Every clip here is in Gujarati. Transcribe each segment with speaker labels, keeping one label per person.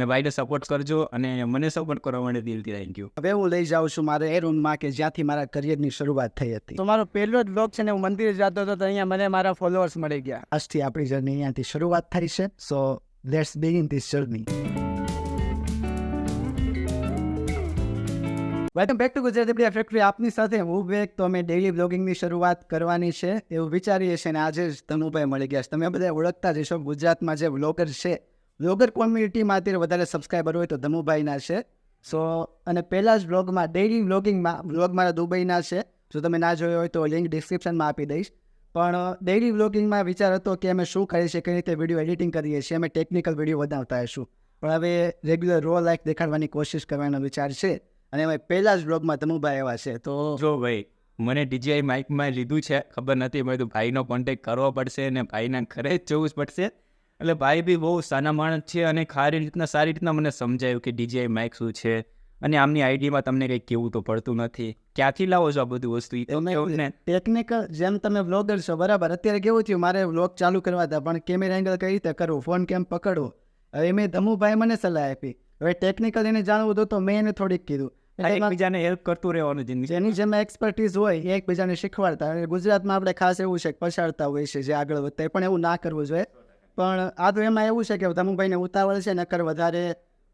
Speaker 1: અને ભાઈને સપોર્ટ કરજો અને મને સપોર્ટ કરવા માટે દિલથી થેન્ક યુ
Speaker 2: હવે હું લઈ જાઉં છું મારે એ રૂમમાં કે જ્યાંથી મારા કરિયરની શરૂઆત થઈ હતી.
Speaker 3: તો મારો પહેલો જ બ્લોગ છે ને હું મંદિરે જતો હતો તો અહીંયા મને મારા ફોલોઅર્સ મળી ગયા.
Speaker 2: આજથી આપણી જર્ની અહીંયાથી શરૂઆત થઈ છે so let's begin this journey welcome back to Gujarat media factory આપની સાથે હું બેક તો અમે ડેઇલી બ્લોગિંગની શરૂઆત કરવાની છે એવું વિચારીએ છીએ અને આજે જ તનુભાઈ મળી ગયા છે. તમે બધા ઓળખતા જ હશો ગુજરાતમાં જે બ્લોગર છે બ્લોગર કોમ્યુનિટીમાં અત્યારે વધારે સબસ્ક્રાઈબર હોય તો ધમુભાઈના છે. સો અને પહેલાં જ વ્લોગમાં ડેઇલી વ્લોગિંગમાં, વ્લોગ મારા દુબઈના છે. જો તમે ના જોયો હોય તો લિંક ડિસ્ક્રિપ્શનમાં આપી દઈશ. પણ ડેઇલી વ્લોગિંગમાં વિચાર હતો કે અમે શું કરીએ છીએ, કઈ રીતે વીડિયો એડિટિંગ કરીએ છીએ, અમે ટેકનિકલ વીડિયો બનાવતા હશું પણ હવે રેગ્યુલર રો લાઈફ દેખાડવાની કોશિશ કરવાનો વિચાર છે. અને અમે પહેલાં જ બ્લોગમાં ધમુભાઈ એવા છે. તો
Speaker 1: જો ભાઈ, મને ડીજીઆઈ માઇકમાં લીધું છે, ખબર નથી, મેં તો ભાઈનો કોન્ટેક્ટ કરવો પડશે અને ભાઈના ઘરે જ જવું પડશે. એટલે ભાઈ બી બહુ સાના માણસ છે અને ખારી રીતના સારી રીતના મને સમજાયું કે ડીજીઆઈ માઇક શું છે. અને આમની આઈડીમાં તમને કંઈ કેવું તો પડતું નથી. ક્યાંથી લાવો છો આ બધું વસ્તુ?
Speaker 2: ટેકનિકલ જેમ તમે વ્લોગર છો બરાબર? અત્યારે કેવું થયું મારે વ્લોગ ચાલુ કરવા હતા પણ કેમેરા એંગલ કઈ રીતે કરવું? ફોન કેમ પકડવો? હવે મેં ધમુભાઈ મને સલાહ આપી. હવે ટેકનિકલ એને જાણવું હતું તો મેં એને થોડીક કીધું.
Speaker 1: એકબીજાને હેલ્પ કરતું રહેવાનું જિંદગી
Speaker 2: જેની જેમ એક્સપર્ટીઝ હોય એ એકબીજાને શીખવાડતા. અને ગુજરાતમાં આપણે ખાસ એવું છે પછાડતા હોય છે જે આગળ વધતા પણ એવું ના કરવું જોઈએ. પણ આ તો એમાં એવું છે કે તમુભાઈને ઉતાવળ છે નકર વધારે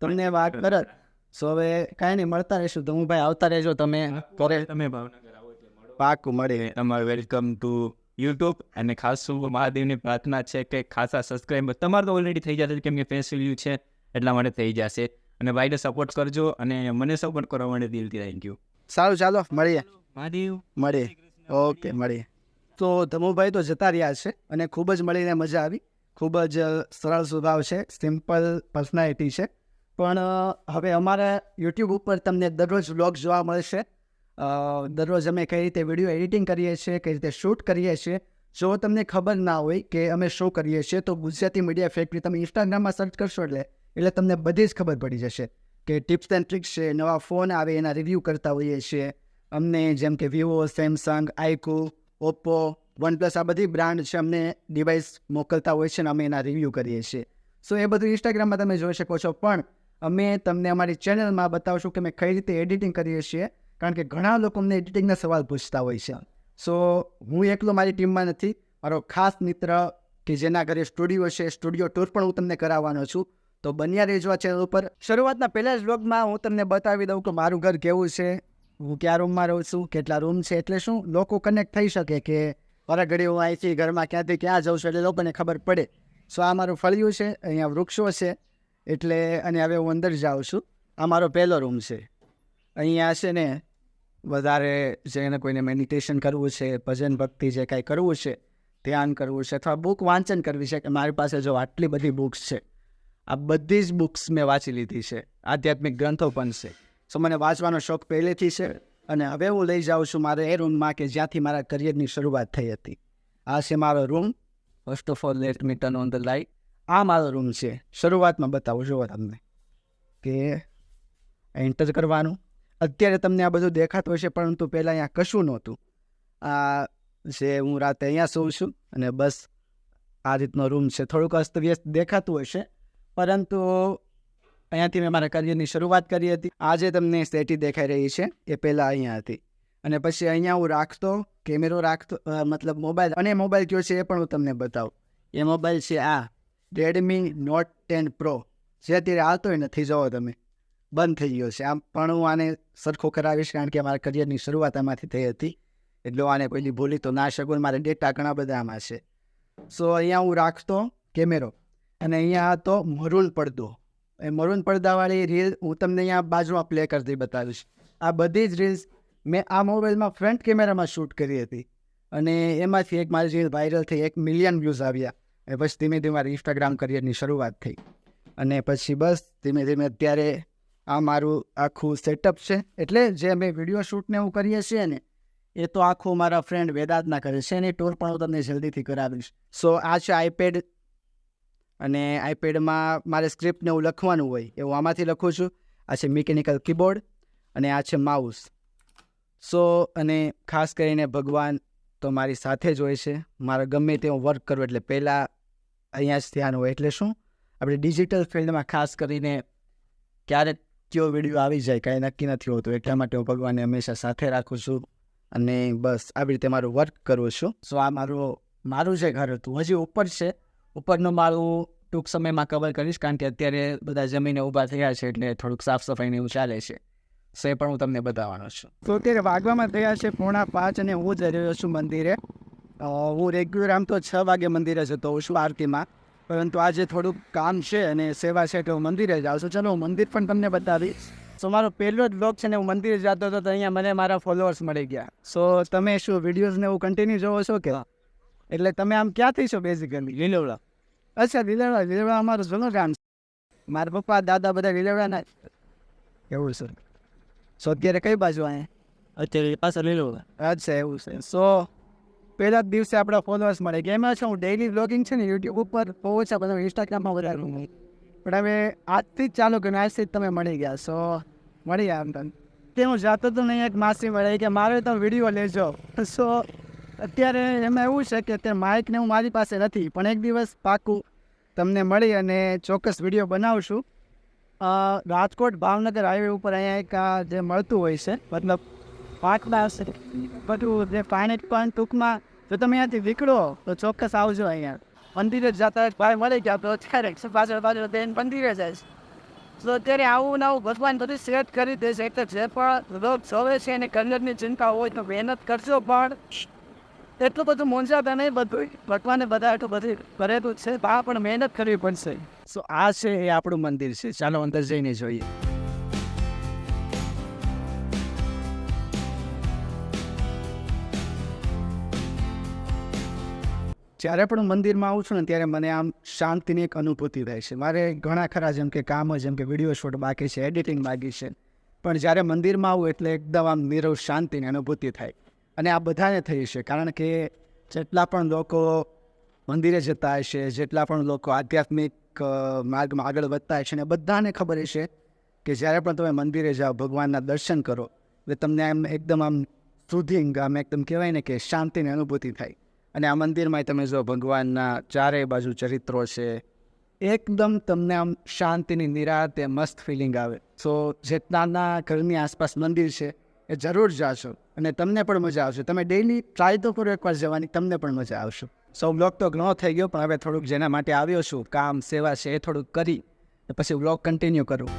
Speaker 2: તમને વાત કરત. સો હવે કાંઈ નહીં મળતા રહીશું. ધમુભાઈ આવતા રહેજો તમે
Speaker 1: કરે તમે ભાવનગર આવો એટલે
Speaker 2: પાકું મળે.
Speaker 1: તમારું વેલકમ ટુ યુટ્યુબ અને ખાસ મહાદેવની પ્રાર્થના છે કે ખાસા સબસ્ક્રાઈબર તમારે તો ઓલરેડી થઈ જશે કેમ કે ફેસ વ્યૂ છે એટલા માટે થઈ જશે. અને ભાઈને સપોર્ટ કરજો અને મને સપોર્ટ કરવા માટે દિલથી થેન્ક યુ
Speaker 2: સારું ચાલો મળીએ.
Speaker 1: મહાદેવ.
Speaker 2: મળીએ. ઓકે મળીએ. તો ધમુભાઈ તો જતા રહ્યા છે અને ખૂબ જ મળીને મજા આવી. ખૂબ જ સરળ સ્વભાવ છે સિમ્પલ પર્સનાલિટી છે. પણ હવે અમારા યુટ્યુબ ઉપર તમને દરરોજ વ્લોગ જોવા મળશે. દરરોજ અમે કઈ રીતે વીડિયો એડિટિંગ કરીએ છીએ, કઈ રીતે શૂટ કરીએ છીએ. જો તમને ખબર ના હોય કે અમે શું કરીએ છીએ, તો ગુજરાતી મીડિયા ફેક્ટરી તમે ઇન્સ્ટાગ્રામમાં સર્ચ કરશો એટલે એટલે તમને બધી જ ખબર પડી જશે કે ટિપ્સ એન્ડ ટ્રિક્સ છે, નવા ફોન આવે, એના રિવ્યૂ કરતા હોઈએ છીએ. અમને જેમ કે Vivo Samsung iQOO Oppo OnePlus આ બધી બ્રાન્ડ છે, અમને ડિવાઇસ મોકલતા હોય છે ને અમે એના રિવ્યૂ કરીએ છીએ. સો એ બધું ઇન્સ્ટાગ્રામમાં તમે જોઈ શકો છો. પણ અમે તમને અમારી ચેનલમાં બતાવશું કે અમે કઈ રીતે એડિટિંગ કરીએ છીએ, કારણ કે ઘણા લોકો અમને એડિટિંગના સવાલ પૂછતા હોય છે. સો હું એકલો મારી ટીમમાં નથી. મારો ખાસ મિત્ર કે જેના ઘરે સ્ટુડિયો છે સ્ટુડિયો ટૂર પણ હું તમને કરાવવાનો છું. તો બન્યા રહેજો આ ચેનલ ઉપર. શરૂઆતના પહેલા જ વ્લોગમાં હું તમને બતાવી દઉં કે મારું ઘર કેવું છે, હું કયા રૂમમાં રહું છું, કેટલા રૂમ છે, એટલે શું લોકો કનેક્ટ થઈ શકે કે ઘડી હું અહીંથી ઘરમાં ક્યાંથી ક્યાં જાઉં છું એટલે લોકોને ખબર પડે. સો આ મારું ફળિયું છે, અહીંયા વૃક્ષો છે, એટલે અને હવે હું અંદર જાઉં છું. આ મારો પહેલો રૂમ છે. અહીંયા છે ને, વધારે જેને કોઈને મેડિટેશન કરવું છે, ભજન ભક્તિ જે કાંઈ કરવું છે, ધ્યાન કરવું છે, અથવા બુક વાંચન કરવી છે, કે મારી પાસે જો આટલી બધી બુક્સ છે, આ બધી જ બુક્સ મેં વાંચી લીધી છે. આધ્યાત્મિક ગ્રંથો પણ છે. સો મને વાંચવાનો શોખ પહેલેથી છે અને હવે હું લઈ જાઉં છું મારે એ રૂમમાં કે જ્યાંથી મારા કરિયરની શરૂઆત થઈ હતી. આ છે મારો room first of all let me turn on the light આ મારો રૂમ છે. શરૂઆતમાં બતાવું જુઓ તમને કે એન્ટર કરવાનું. અત્યારે તમને આ બધું દેખાતું હશે, પરંતુ પહેલાં અહીંયા કશું નહોતું. આ જે હું રાતે અહીંયા સૂઉં છું અને બસ આ રીતનો રૂમ છે. થોડુંક અસ્તવ્યસ્ત દેખાતું હશે, પરંતુ અહીંયાથી મેં મારા કરિયરની શરૂઆત કરી હતી. આજે તમને સેટી દેખાઈ રહી છે. એ પહેલાં અહીંયા હતી. અને પછી અહીંયા હું રાખતો, કેમેરો રાખતો મતલબ મોબાઈલ. અને મોબાઈલ કયો છે એ પણ હું તમને બતાવું. એ મોબાઈલ છે આ રેડમી નોટ ટેન પ્રો જે અત્યારે આવતો નથી જોવો તમે. બંધ થઈ ગયો છે. આમ પણ હું આને સરખો કરાવીશ, કારણ કે મારા કરિયરની શરૂઆત આમાંથી થઈ હતી. એટલે આને પહેલી ભૂલી તો ના શકું મારે ડેટા ઘણા બધા આમાં છે. સો અહીંયા હું રાખતો કેમેરો. અને અહીંયા હતો મરૂન પડદો. મરૂન પડદાવાળી રીલ હું તમને અહીંયા બાજુમાં પ્લે કરતી બતાવીશ. આ બધી જ રીલ્સ મેં આ મોબાઈલમાં ફ્રન્ટ કેમેરામાં શૂટ કરી હતી. અને એમાંથી એક મારી રીલ વાયરલ થઈ, એક મિલિયન વ્યૂઝ આવ્યા. એ પછી ધીમે ધીમે મારી ઇન્સ્ટાગ્રામ કરિયરની શરૂઆત થઈ. અને પછી બસ ધીમે ધીમે અત્યારે આ મારું આખું સેટઅપ છે. એટલે જે અમે વીડિયો શૂટને એવું કરીએ છીએ ને, એ તો આખું મારા ફ્રેન્ડ વેદાંતના કરે છે. એની ટૂર પણ હું તમને જલ્દીથી કરાવીશ. સો આ છે આઈપેડ અને આઈપેડમાં મારે સ્ક્રિપ્ટને એવું લખવાનું હોય એવું આમાંથી લખું છું. આ છે મિકેનિકલ કીબોર્ડ અને આ છે માઉસ સો અને ખાસ કરીને ભગવાન તો મારી સાથે જ હોય છે. મારે ગમે તે હું વર્ક કરું એટલે પહેલાં અહીંયા જ ધ્યાન હોય એટલે શું? આપણે ડિજિટલ ફિલ્ડમાં ખાસ કરીને ક્યારેક કયો વીડિયો આવી જાય કાંઈ નક્કી નથી હોતું. એટલા માટે હું ભગવાનને હંમેશા સાથે રાખું છું અને બસ, આવી રીતે મારું વર્ક કરું છું. સો આ મારું મારું જે ઘર હતું, હજી ઉપર છે. ઉપરનું મારું ટૂંક સમયમાં કવર કરીશ કારણ કે અત્યારે બધા જમીને ઊભા થયા છે એટલે થોડુંક સાફ સફાઈને એવું ચાલે છે. સો એ પણ હું તમને બતાવવાનો છું.
Speaker 3: તો અત્યારે વાગવામાં થયા છે પોણા પાંચ અને હું જઈ રહ્યો છું મંદિરે.
Speaker 2: હું રેગ્યુલર આમ તો છ વાગે મંદિરે જતો હોઉં છું આરતીમાં. પરંતુ આજે થોડુંક કામ છે અને સેવા છે એટલે હું મંદિરે જાઉં છું. ચાલો હું મંદિર પણ તમને બતાવીશ.
Speaker 3: સો મારો પહેલો જ બ્લોગ છે ને હું મંદિરે જતો હતો તો અહીંયા મને મારા ફોલોઅર્સ મળી ગયા.
Speaker 2: સો તમે શું વિડીયોઝને એવું કન્ટિન્યુ જોવો છો કે?
Speaker 3: એટલે તમે આમ ક્યાંથી છો બેઝિકલી લીલોડા.
Speaker 2: અચ્છા લીલવડા લીલવડા અમારું જૂનું ગામ છે.
Speaker 3: મારા પપ્પા દાદા બધા લીલોડાના
Speaker 2: એવું છે. સો અત્યારે કઈ બાજુ અહીંયા
Speaker 3: અત્યારે પાછા લીલવડા
Speaker 2: અચ્છા એવું છે.
Speaker 3: સો પહેલા જ દિવસે આપણા ફોલોઅર્સ મળે. ગયા એમાં છે હું ડેઈલી બ્લોગિંગ છે ને યુટ્યુબ ઉપર? બહુ છે બધા ઇન્સ્ટાગ્રામમાં વધારે હું પણ હવે આજથી જ ચાલુ કર્યું આજથી જ તમે મળી ગયા. સો મળી ગયા આમ તમને તે હું જાતો તો નહીં એક માસી મળે કે મારે તો વીડિયો લેજો. સો અત્યારે એમાં એવું છે કે અત્યારે માઇક ને હું મારી પાસે નથી, પણ એક દિવસ પાકું તમને મળી અને ચોક્કસ વીડિયો બનાવશું. રાજકોટ ભાવનગર હાઈવે ઉપર અહીંયા એક જે મળતું હોય છે, મતલબ પાકના બધું જે પાણી પણ ટૂંકમાં જો તમે અહીંયાથી નીકળો, તો ચોક્કસ આવજો અહીંયા. મંદિરે જતા ભાઈ મળી ગયા તો અત્યારે પાછળ પાછળ તેને મંદિરે જાય તો અત્યારે આવું ને આવું ભગવાન બધું સેટ કરી દે છે, એટલે જે પણ રોગ જોવે છે એને કરિયરની ચિંતા હોય તો મહેનત કરજો પણ. એટલું બધું મોંઝાતા નહીં, બધું ભગવાને બધા એટલું બધું કરેલું છે, બા પણ મહેનત કરવી પડશે.
Speaker 2: સો આ છે એ આપણું મંદિર છે. ચાલો અંદર જઈને જોઈએ. જ્યારે પણ હું મંદિરમાં આવું છું ને, ત્યારે મને આમ શાંતિની એક અનુભૂતિ થાય છે. મારે ઘણા ખરા જેમ કે કામ જેમ કે વીડિયો શૂટ બાકી છે એડિટિંગ બાકી છે. પણ જ્યારે મંદિરમાં આવું એટલે એકદમ આમ નીરવ શાંતિની અનુભૂતિ થાય. અને આ બધાને થઈ છે. કારણ કે જેટલા પણ લોકો મંદિરે જતા હશે, જેટલા પણ લોકો આધ્યાત્મિક માર્ગમાં આગળ વધતા હશે ને બધાને ખબર હશે કે જ્યારે પણ તમે મંદિરે જાઓ, ભગવાનના દર્શન કરો, એટલે તમને આમ એકદમ આમ સુધિંગ આમ એકદમ કહેવાય ને કે શાંતિની અનુભૂતિ થાય. અને આ મંદિરમાં તમે જો ભગવાનના ચારેય બાજુ ચરિત્રો છે, એકદમ તમને આમ શાંતિની નિરાતે મસ્ત ફિલિંગ આવે. સો જેટલાના ઘરની આસપાસ મંદિર છે એ જરૂર જાશો અને તમને પણ મજા આવશે. તમે ડેઈલી ટ્રાય તો કરો એકવાર જવાની, તમને પણ મજા આવશે. સો બ્લોગ તો ઘણો થઈ ગયો, પણ હવે થોડુંક જેના માટે આવ્યો છું, કામ, સેવા છે એ થોડુંક કરી પછી બ્લોગ કન્ટિન્યુ કરું.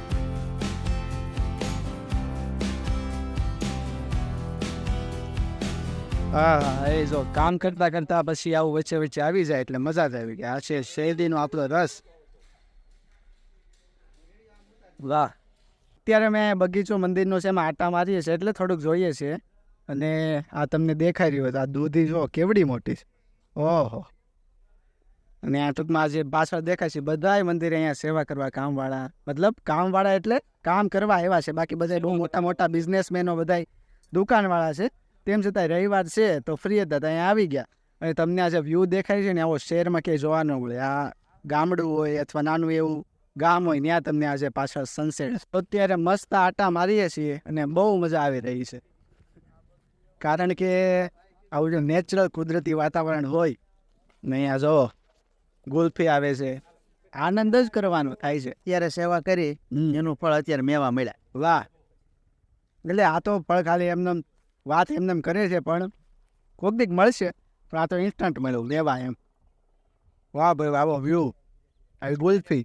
Speaker 2: હા, એ જો, કામ કરતા કરતા પછી આવું વચ્ચે વચ્ચે આવી જાય એટલે મજા જ આવી ગયા આ છે શેરડીનો આપણો રસ. વાહ. અત્યારે મેં બગીચો મંદિરનો છે, એમાં આટા મારીએ છીએ, એટલે થોડુંક જોઈએ છીએ. અને આ તમને દેખાઈ રહ્યું હોય તો આ દૂધી જો, કેવડી મોટી છે. ઓહો. અને આ ટૂંકમાં જે પાછળ દેખાય છે, બધાય મંદિરે અહીંયા સેવા કરવા કામવાળા, મતલબ કામવાળા એટલે કામ કરવા આવ્યા છે. બાકી બધા બહુ મોટા મોટા બિઝનેસમેનો બધાય દુકાનવાળા છે. તેમ છતાં રવિવાર છે, તો ફ્રી હતા અહીંયા આવી ગયા. અને તમને આ જે વ્યૂ દેખાય છે ને, આવો શહેરમાં ક્યાંય જોવા ન મળે. આ ગામડું હોય અથવા નાનું એવું ગામ હોય ત્યાં તમને આજે પાછળ સનસેટ અત્યારે મસ્ત આટા મારીએ છીએ અને બહુ મજા આવી રહી છે. કારણ કે આવું જો નેચરલ કુદરતી વાતાવરણ હોય ને અહીંયા જો ગુલ્ફી આવે છે આનંદ જ કરવાનો થાય છે.
Speaker 3: અત્યારે સેવા કરી એનું ફળ અત્યારે મેવા મળ્યા.
Speaker 2: વાહ. એટલે આ તો ફળ ખાલી એમને વાત એમને કરે છે પણ કોઈક દીક મળશે પણ આ તો ઇન્સ્ટન્ટ મળ્યું લેવા એમ. વાહ ભાઈ આવો વ્યૂ આવી ગુલ્ફી.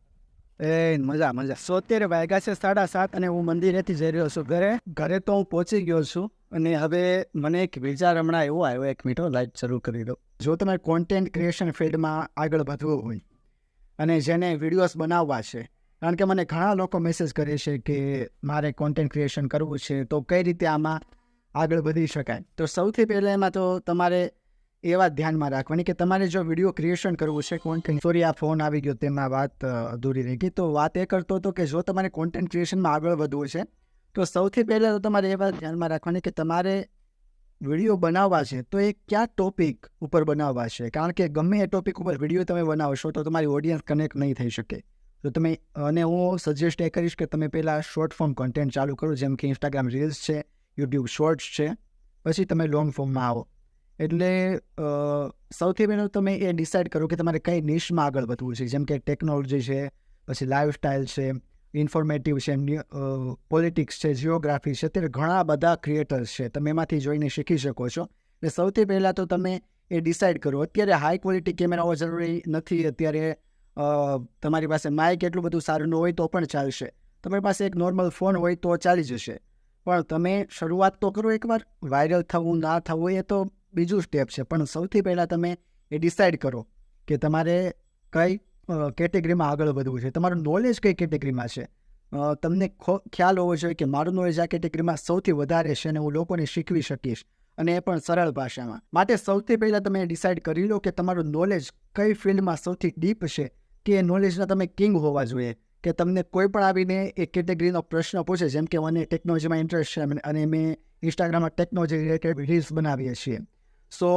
Speaker 2: એ, મજા મજા. સો અત્યારે વાગ્યા છે સાડા સાત અને હું મંદિરેથી જઈ રહ્યો છું ઘરે. ઘરે તો હું પહોંચી ગયો છું અને હવે મને એક વિચાર હમણાં એવો આવ્યો, એક મિનિટો લાઈટ શરૂ કરી દો જો તમે કોન્ટેન્ટ ક્રિએશન ફિલ્ડમાં આગળ વધવું હોય અને જેને વિડીયોઝ બનાવવા છે, કારણ કે મને ઘણા લોકો મેસેજ કરે છે કે મારે કોન્ટેન્ટ ક્રિએશન કરવું છે, તો કઈ રીતે આમાં આગળ વધી શકાય? તો સૌથી પહેલાં એમાં તો તમારે એ વાત ધ્યાનમાં રાખવાની કે તમારે જો વીડિયો ક્રિએશન કરવું છે કોન્ટેન્ટ સોરી આ ફોન આવી ગયો, તેમાં વાત અધૂરી રહી ગઈ. તો વાત એ કરતો હતો કે જો તમારે કોન્ટેન્ટ ક્રિએશનમાં આગળ વધવું છે, તો સૌથી પહેલાં તો તમારે એ વાત ધ્યાનમાં રાખવાની કે તમારે વીડિયો બનાવવા છે, તો એ કયા ટોપિક ઉપર બનાવવા છે? કારણ કે ગમે એ ટોપિક ઉપર વીડિયો તમે બનાવશો, તો તમારી ઓડિયન્સ કનેક્ટ નહીં થઈ શકે. તો તમે, અને હું સજેસ્ટ એ કરીશ કે તમે પહેલાં શોર્ટ ફોર્મ કન્ટેન્ટ ચાલુ કરો, જેમ કે ઇન્સ્ટાગ્રામ રીલ્સ છે યુટ્યુબ શોર્ટ્સ છે, પછી તમે લોંગ ફોર્મમાં આવો. એટલે સૌથી પહેલાં તમે એ ડિસાઇડ કરો કે તમારે કઈ નિશમાં આગળ વધવું છે. જેમ કે ટેકનોલોજી છે, પછી લાઈફસ્ટાઈલ છે ઇન્ફોર્મેટિવ છે પોલિટિક્સ છે જિયોગ્રાફી છે, અત્યારે ઘણા બધા ક્રિએટર્સ છે. તમે એમાંથી જોઈને શીખી શકો છો. એટલે સૌથી પહેલાં તો તમે એ ડિસાઇડ કરો, અત્યારે હાઈ ક્વોલિટી કેમેરાઓ જરૂરી નથી. અત્યારે તમારી પાસે માઇક એટલું બધું સારું ન હોય તો પણ ચાલશે. તમારી પાસે એક નોર્મલ ફોન હોય તો ચાલી જશે. પણ તમે શરૂઆત તો કરો એકવાર વાયરલ થવું, ના થવું એ તો બીજું સ્ટેપ છે. પણ સૌથી પહેલાં તમે એ ડિસાઇડ કરો કે તમારે કઈ કેટેગરીમાં આગળ વધવું છે. તમારું નોલેજ કઈ કેટેગરીમાં છે? તમને ખ્યાલ હોવો જોઈએ કે મારું નોલેજ આ કેટેગરીમાં સૌથી વધારે છે અને હું લોકોને શીખવી શકીશ અને એ પણ સરળ ભાષામાં. માટે સૌથી પહેલાં તમે ડિસાઇડ કરી લો કે તમારું નોલેજ કઈ ફિલ્ડમાં સૌથી ડીપ છે કે એ નોલેજના તમે કિંગ હોવા જોઈએ. કે તમને કોઈ પણ આવીને એ કેટેગરીનો પ્રશ્ન પૂછે, જેમ કે મને ટેકનોલોજીમાં ઇન્ટરેસ્ટ છે અને મેં ઇન્સ્ટાગ્રામમાં ટેકનોલોજી રિલેટેડ રીલ્સ બનાવીએ છીએ. સો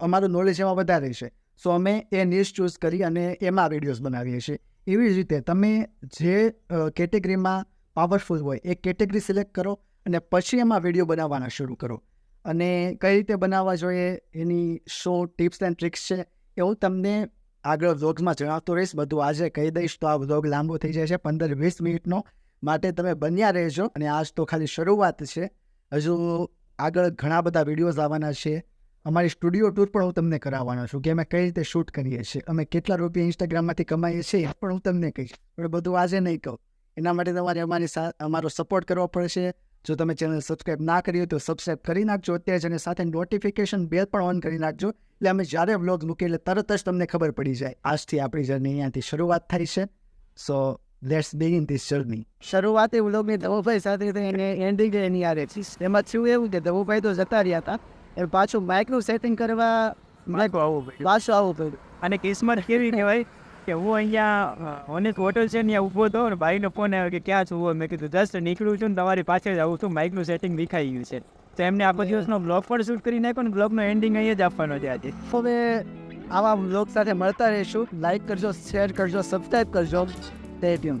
Speaker 2: અમારું નોલેજ એમાં વધારે છે. સો, અમે એ નિશ ચૂઝ કરી અને એમાં વિડીયોઝ બનાવીએ છીએ. એવી જ રીતે તમે જે કેટેગરીમાં પાવરફુલ હોય, એ કેટેગરી સિલેક્ટ કરો અને પછી એમાં વીડિયો બનાવવાના શરૂ કરો. અને કઈ રીતે બનાવવા જોઈએ, એની શું ટિપ્સ એન્ડ ટ્રિક્સ છે એ હું તમને આગળ વ્લોગ્સમાં જણાવતો રહીશ. બધું આજે કહી દઈશ તો આ વ્લોગ લાંબો થઈ જાય છે, પંદર વીસ મિનિટનો. માટે તમે બન્યા રહેજો અને આજ તો ખાલી શરૂઆત છે. હજુ આગળ ઘણા બધા વિડીયોઝ આવવાના છે. અમારી સ્ટુડિયો ટૂર પણ હું તમને કરાવવાનો છું, કે અમે કઈ રીતે શૂટ કરીએ છીએ. અમે કેટલા રૂપિયા ઇન્સ્ટાગ્રામમાંથી કમાઈએ છીએ એ પણ હું તમને કહીશ. પણ બધું આજે નહીં કહું. એના માટે તમારે અમારી અમારો સપોર્ટ કરવો પડશે. જો તમે ચેનલ સબસ્ક્રાઇબ ના કરી હોય તો સબસ્ક્રાઇબ કરી નાખજો અત્યારે જ અને સાથે નોટિફિકેશન બેલ પણ ઓન કરી નાખજો. એટલે અમે જ્યારે વ્લોગ મૂકીએ એટલે તરત જ તમને ખબર પડી જાય. આજથી આપણી જર્ની અહીંયાથી શરૂઆત થાય છે. So let's begin this journey
Speaker 3: શરૂઆત એ વ્લોગની ધવુભાઈ સાથે એને એન્ડિંગ એની આરે છે એમાં થયું એવું કે ધવુભાઈ તો જતા રહ્યા હતા. એ પાછું માઇકનું સેટિંગ કરવા માઇક
Speaker 1: આવવું પડ્યું.
Speaker 3: પાછું આવવું પડ્યું.
Speaker 1: અને કિસ્મત કેવી કહેવાય કે હું અહીંયા ઓનેસ્ટ હોટલ છે ને ત્યાં ઊભો હતો ને ભાઈનો ફોન આવ્યો કે ક્યાં છું? મેં કીધું જસ્ટ નીકળું છું ને તમારી પાછળ જ આવું છું. માઇકનું સેટિંગ દેખાઈ ગયું છે. તો એમને આખો દિવસનો બ્લોગ પણ શૂટ કરી નાખ્યો ને બ્લોગનો એન્ડિંગ અહીંયા જ આપવાનો છે આજે.
Speaker 3: હવે આવા બ્લોગ સાથે મળતા રહીશું. લાઇક કરજો શેર કરજો સબસ્ક્રાઈબ કરજો. Stay tune